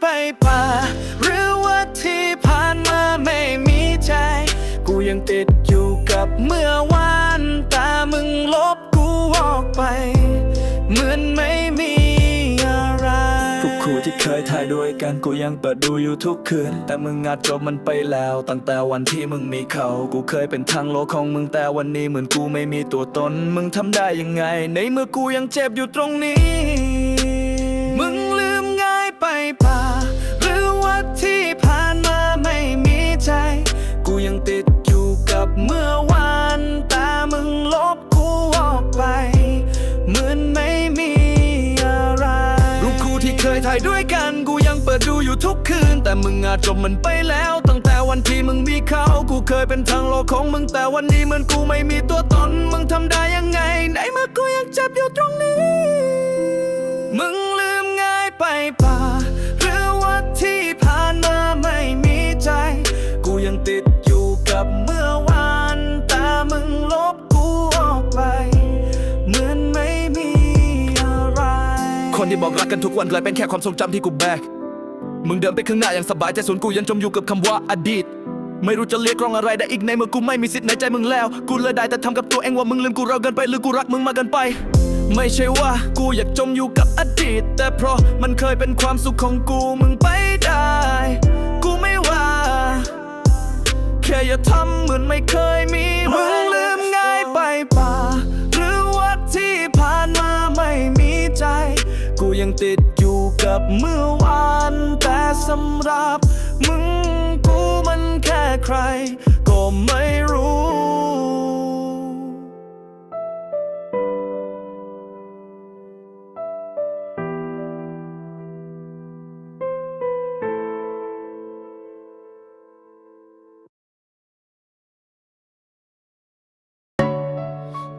ไปป่า หรือว่าที่ผ่านมาไม่มีใจ กูยังติดอยู่กับเมื่อวานต่มึงลบกูออกไป เหมือนไม่มีอะไรทุกคู่ที่เคยถ่ายด้วยกันกูยังเปิดดูอยู่ทุกคืน แต่มึงอาจจบมันไปแล้ว ตั้งแต่วันที่มึงมีเขา กูเคยเป็นทางโลกของมึงแต่วันนี้เหมือนกูไม่มีตัวตน มึงทำได้ยังไง ในเมื่อกูยังเจ็บอยู่ตรงนี้ มึงลืมง่ายไปป่า มึงอาจจบมันไปแล้ว ตั้งแต่วันที่มึงมีเขา กูเคยเป็นทางโลกของมึงแต่วันนี้เหมือนกูไม่มีตัวตน มึงทำได้ยังไงในมื่อกูยังเจ็บอยู่ตรงนี้ มึงลืมง่ายไปป่า หรือว่าที่ผ่านมาไม่มีใจ กูยังติดอยู่กับเมื่อวานแต่มึงลบกูออกไป เหมือนไม่มีอะไร คนที่บอกรักกันทุกวันกลายเป็นแค่ความทรงจำที่กูแบก มึงเดินไปข้างหน้าอย่างสบายใจส่วนกูยังจมอยู่กับคำว่าอดีต ไม่รู้จะเรียกร้องอะไรได้อีกในเมื่อกูไม่มีสิทธิ์ในใจมึงแล้ว กูเลยได้แต่ทำกับตัวเองว่ามึงลืมกูเราเกินไปหรือกูรักมึงมากเกินไป ไม่ใช่ว่ากูอยากจมอยู่กับอดีต แต่เพราะมันเคยเป็นความสุขของกูมึงไปได้ กูไม่ว่า แค่อย่าทำเหมือนไม่เคยมีมึงลืมง่ายไปป่าหรือว่าที่ผ่านมาไม่มีใจ กูยังติดอยู่กับเมื่อ สำหรับ มึงกูมันแค่ใคร ก็ไม่รู้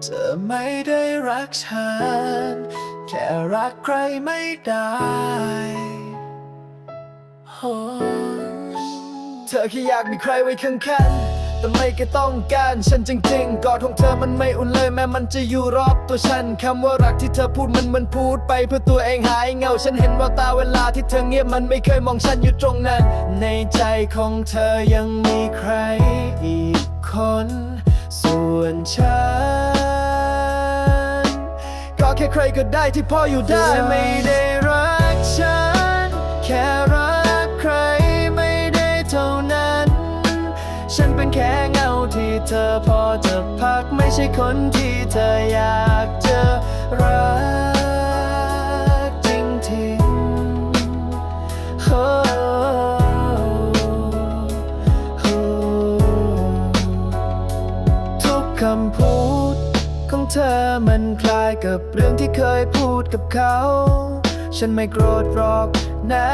เธอไม่ได้รักฉัน แค่รักใครไม่ได้ เธอแค่อยากมีใครไว้ข้างๆแต่ไม่ก็ต้องการฉันจริงๆกอดของเธอมันไม่อุ่นเลยแม้มันจะอยู่รอบตัวฉันคำว่ารักที่เธอพูดมันมันพูดไปเพื่อตัวเองหายเงาฉันเห็นว่าตาเวลาที่เธอเงียบมันไม่เคยมองฉันอยู่ตรงนั้น ในใจของเธอยังมีใครอีกคน ส่วนฉันก็แค่ใครก็ได้ที่พออยู่ได้ไม่ได้รักฉันแค่รัก เธอพอจะพักไม่ใช่คนที่เธออยากจะรักจริงๆโอ้โอ้ทุกคำพูดของเธอมันคล้ายกับเรื่องที่เคยพูดกับเขา ฉันไม่โกรธหรอกนะ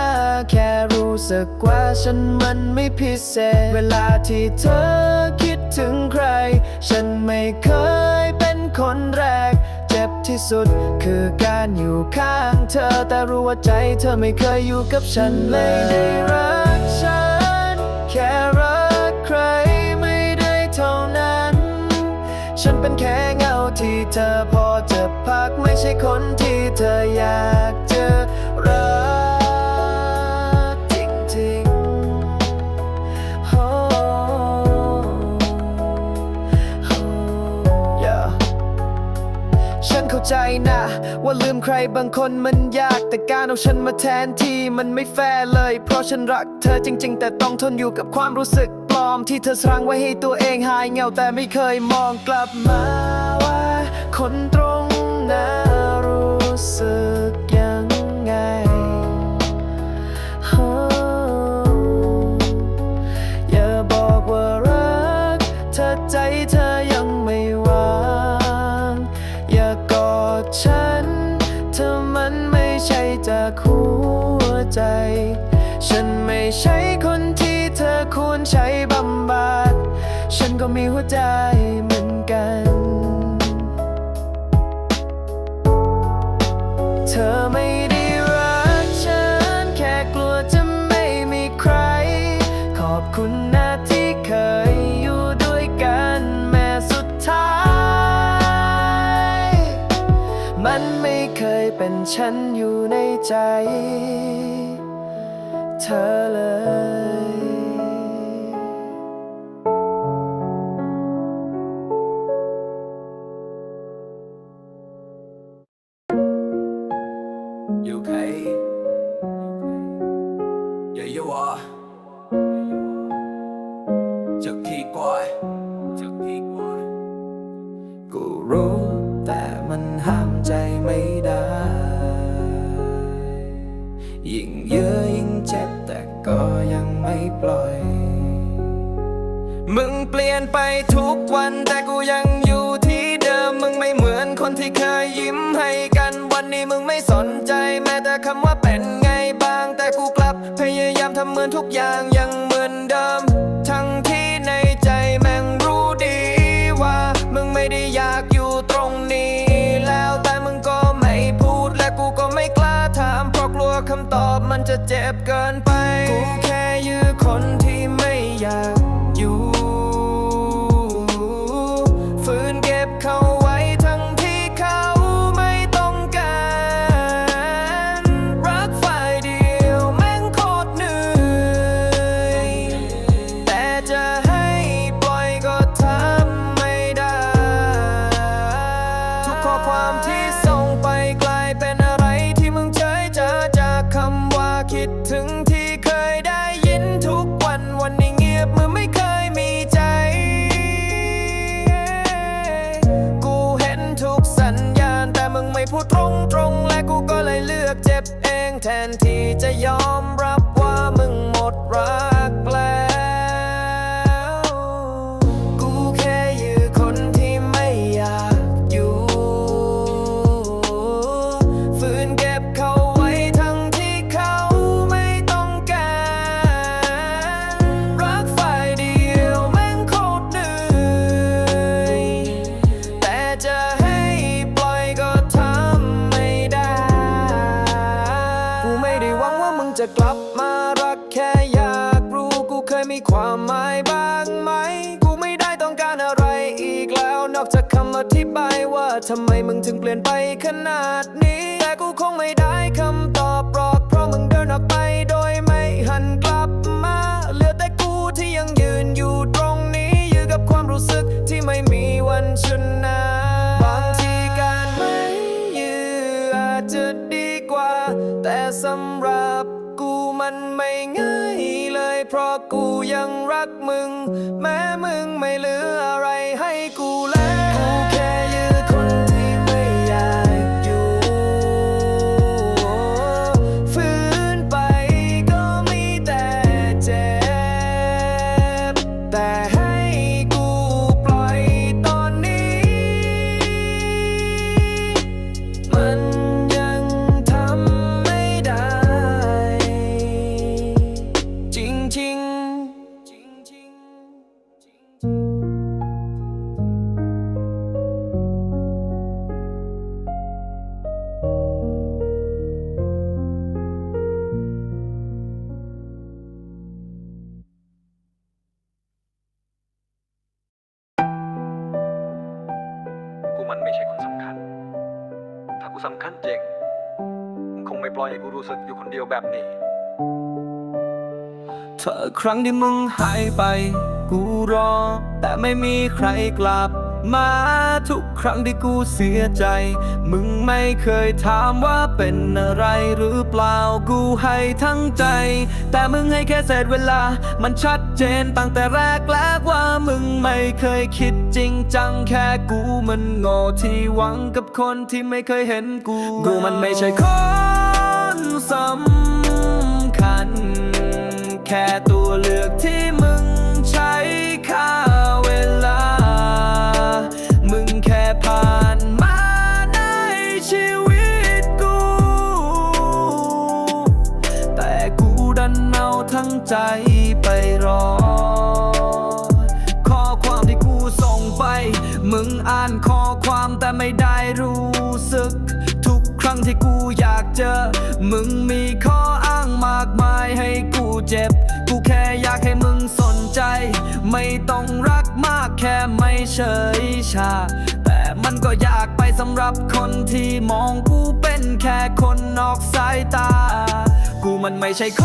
แค่รู้ สึกว่าฉันมันไม่พิเศษ เวลาที่เธอคิดถึงใคร ฉันไม่เคยเป็นคนแรก เจ็บที่สุดคือการอยู่ข้างเธอ แต่รู้ว่าใจเธอไม่เคยอยู่กับฉันไม่ได้รักฉัน แค่รักใครไม่ได้เท่านั้น ฉันเป็นแค่เงาที่เธอพอจะพักไม่ใช่คนที่เธออยากเจะ ใจนะ ว่าลืมใครบางคนมันยาก แต่การเอาฉันมาแทนที่มันไม่แฟร์เลย เพราะฉันรักเธอจริง ๆ แต่ต้องทนอยู่กับความรู้สึกปลอม ที่เธอสร้างไว้ให้ตัวเองหายเหงาแต่ไม่เคยมองกลับมาว่าคนตรงนั้น อดฉัน เธอมันไม่ใช่จากหัวใจ ฉันไม่ใช่คนที่เธอควรใช้บำบัด ฉันก็มีหัวใจ ฉันอยู่ในใจ เธอเลย มึงเปลี่ยนไปทุกวันแต่กูยังอยู่ที่เดิมมึงไม่เหมือนคนที่เคยยิ้มให้กันวันนี้มึงไม่สนใจ แม้แต่คำว่าเป็นไงบ้าง แต่กูกลับพยายามทำเหมือนทุกอย่างยังเหมือนเดิม ทั้งที่ในใจแม่งรู้ดีว่า มึงไม่ได้อยากอยู่ตรงนี้ แล้วแต่มึงก็ไม่พูดและกูก็ไม่กล้าถามเพราะกลัวคำตอบมันจะเจ็บเกินไป กูแค่ยื้อคนที่ไม่อยาก แทนที่จะยอมรับว่ามึงหมดรัก ความหมายบ้างไหม กูไม่ได้ต้องการอะไรอีกแล้ว นอกจากคำอธิบายว่าทำไมมึงถึงเปลี่ยนไปขนาดนี้ แต่กูคงไม่ได้คำตอบหรอก เพราะมึงเดินออกไปโดยไม่หันกลับมา เหลือแต่กูที่ยังยืนอยู่ตรงนี้ อยู่กับความรู้สึกที่ไม่มีวันชนะบางทีการไม่ยื้ออาจจะดีกว่า แต่สำหรับกูมันไม่ง่ายเลยเพราะ กูยังรักมึง แม้มึงไม่เหลืออะไร สำคัญจริงมึงคงไม่ปล่อยให้กูรู้สึกอยู่คนเดียวแบบนี้ เธอครั้งที่มึงหายไป กูรอ แต่ไม่มีใครกลับ มาทุกครั้งที่กูเสียใจ มึงไม่เคยถามว่าเป็นอะไรหรือเปล่ากูให้ทั้งใจ แต่มึงให้แค่เศษเวลา มันชัดเจนตั้งแต่แรกแล้วว่ามึงไม่เคยคิดจริงจังแค่กูมันโง่ที่หวังกับคนที่ไม่เคยเห็นกู กูมันไม่ใช่คนสำคัญ แค่ตัวเลือกที่ ใจไปรอ ข้อความที่กูส่งไป มึงอ่านข้อความแต่ไม่ได้รู้สึก ทุกครั้งที่กูอยากเจอ มึงมีข้ออ้างมากมายให้กูเจ็บ กูแค่อยากให้มึงสนใจ ไม่ต้องรักมากแค่ไม่เฉยชา แต่มันก็อยากไปสำหรับคนที่มองกูเป็นแค่คนนอกสายตา กูมันไม่ใช่ค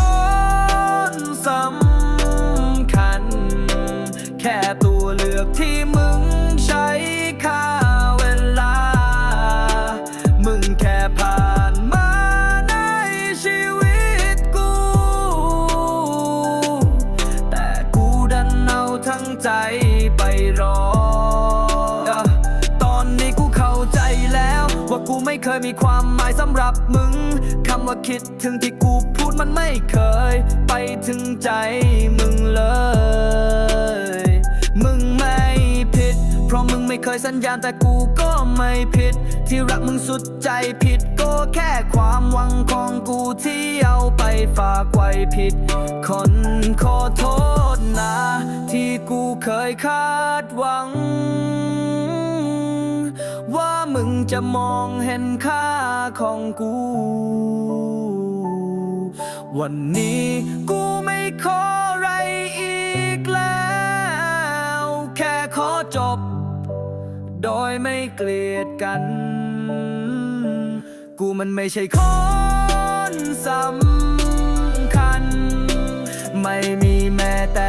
นสำคัญ แค่ตัวเลือกที่มึงใช้ค่าเวลา มึงแค่พา ไม่เคยมีความหมายสำหรับมึงคำว่าคิดถึงที่กูพูดมันไม่เคย ไปถึงใจมึงเลย มึงไม่ผิด เพราะมึงไม่เคยสัญญาณแต่กูก็ไม่ผิด ที่รักมึงสุดใจผิดก็แค่ความหวังของกูที่เอาไปฝากไว้ผิด คนขอโทษนะ ที่กูเคยคาดหวัง มึงจะมองเห็นค่าของกู วันนี้กูไม่ขออะไรอีกแล้ว แค่ขอจบ โดยไม่เกลียดกัน กูมันไม่ใช่คนสำคัญ ไม่มีแม้แต่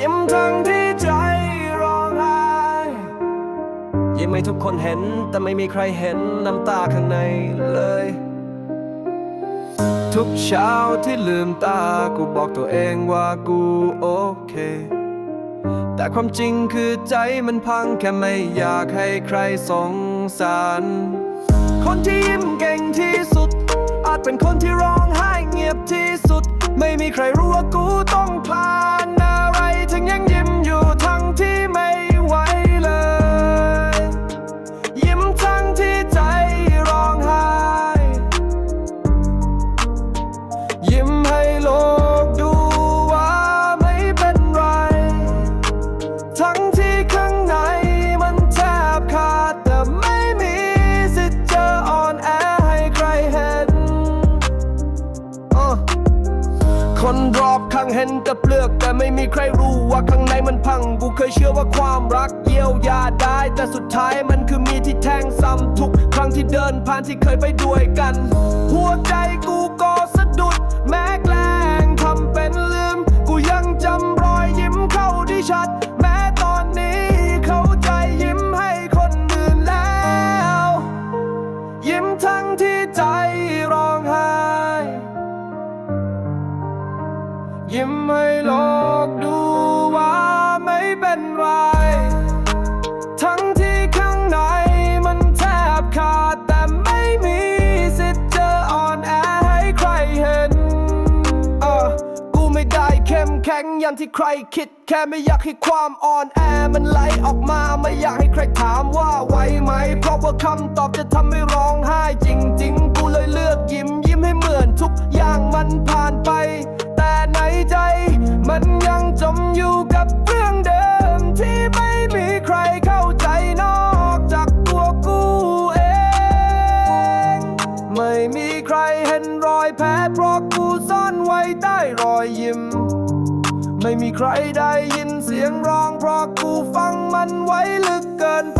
ยิ้มทั้งที่ใจร้องไห้ยิ้มให้ทุกคนเห็นแต่ไม่มีใครเห็นน้ำตาข้างในเลย ทุกเช้าที่ลืมตากูบอกตัวเองว่ากูโอเค แต่ความจริงคือใจมันพังแค่ไม่อยากให้ใครสงสาร คนที่ยิ้มเก่งที่สุด อาจเป็นคนที่ร้องไห้เงียบที่สุด ไม่มีใครรู้ว่ากูต้องผ่าน ม่มีใครรู้ว่าข้างในมันพัง กูเคยเชื่อว่าความรักเยียวยาได้ แต่สุดท้ายมันคือมีที่แทงซ้ำทุกครั้งที่เดินผ่านที่เคยไปด้วยกัน หัวใจ อย่างที่ใครคิด แค่ไม่อยากให้ความอ่อนแอมันไหลออกมาไม่อยากให้ใครถามว่าไหวไหม เพราะว่าคำตอบจะทำให้ร้องไห้จริง ๆ กูเลยเลือกยิ้มยิ้มให้เหมือนทุกอย่างมันผ่านไป แต่ในใจ มันยังจมอยู่กับเรื่องเดิมที่ไม่มีใครเข้าใจนอกจากตัวกูเอง ไม่มีใครเห็นรอยแผลเพราะกูซ่อนไว้ใต้รอยยิ้ม ไม่มีใครได้ยินเสียงร้องเพราะกูฟังมันไว้ลึกเกินไป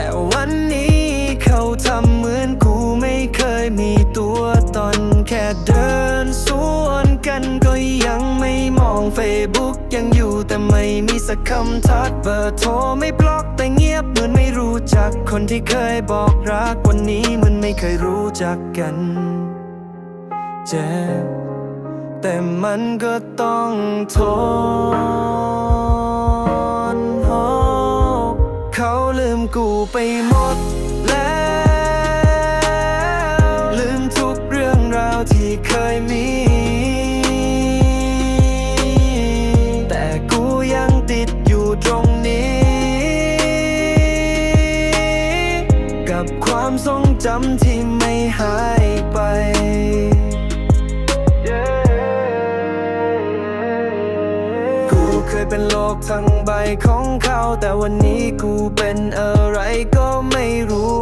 แต่วันนี้เขาทำเหมือนกูไม่เคยมีตัวตนแค่เดินสวนกันก็ยังไม่มองเฟซบุ๊กยังอยู่แต่ไม่มีสักคำทักเบอร์โทรไม่บล็อกแต่เงียบเหมือนไม่รู้จักคนที่เคยบอกรักวันนี้มันไม่เคยรู้จักกันเจ็บแต่มันก็ต้องทน มกูไปหมดแล้ว ลืมทุกเรื่องราวที่เคยมี แต่กูยังติดอยู่ตรงนี้ กับความทรงจำที่ไม่หาย วันนี้กูเป็นอะไรก็ไม่รู้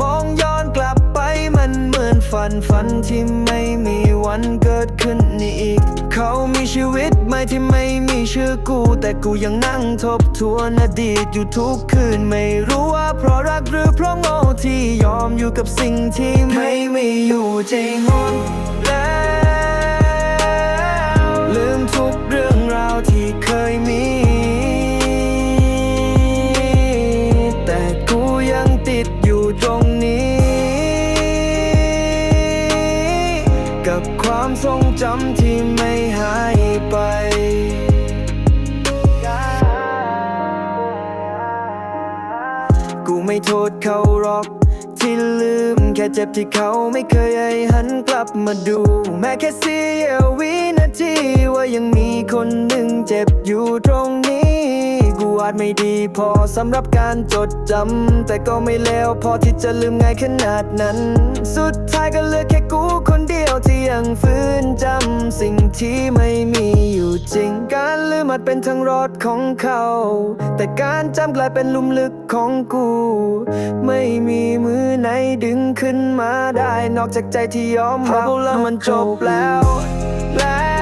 มองย้อนกลับไปมันเหมือนฝันฝันที่ไม่มีวันเกิดขึ้นอีก เขามีชีวิตใหม่ที่ไม่มีชื่อกู แต่กูยังนั่งทบทวนอดีตอยู่ทุกคืนไม่รู้ว่าเพราะรักหรือเพราะโง่ที่ยอมอยู่กับสิ่งที่ไม่มีอยู่จริงแล้วลืมทุกเรื่องราวที่เคยมี จำที่ไม่หายไปกูไม่โทษเขาหรอก ที่ลืมแค่เจ็บที่เขาไม่เคยให้หันกลับมาดู แม้แค่เสี้ยววินาทีว่ายังมีคนหนึ่งเจ็บอยู่ตรงนี้ อาจไม่ดีพอสำหรับการจดจำแต่ก็ไม่เลวพอที่จะลืมง่ายขนาดนั้น สุดท้ายก็เหลือแค่กูคนเดียวที่ยังฟื้นจำสิ่งที่ไม่มีอยู่จริงการลืมอาจเป็นทางรอดของเขา แต่การจำกลายเป็นลุมลึกของกู ไม่มีมือไหนดึงขึ้นมาได้ นอกจากใจที่ยอมรับแล้วมันจบแล้วแล้ว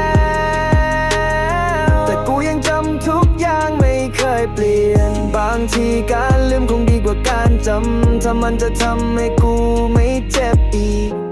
เปลี่ยน บางทีการลืมคงดีกว่าการจำ ถ้ามันจะทำให้กูไม่เจ็บอีก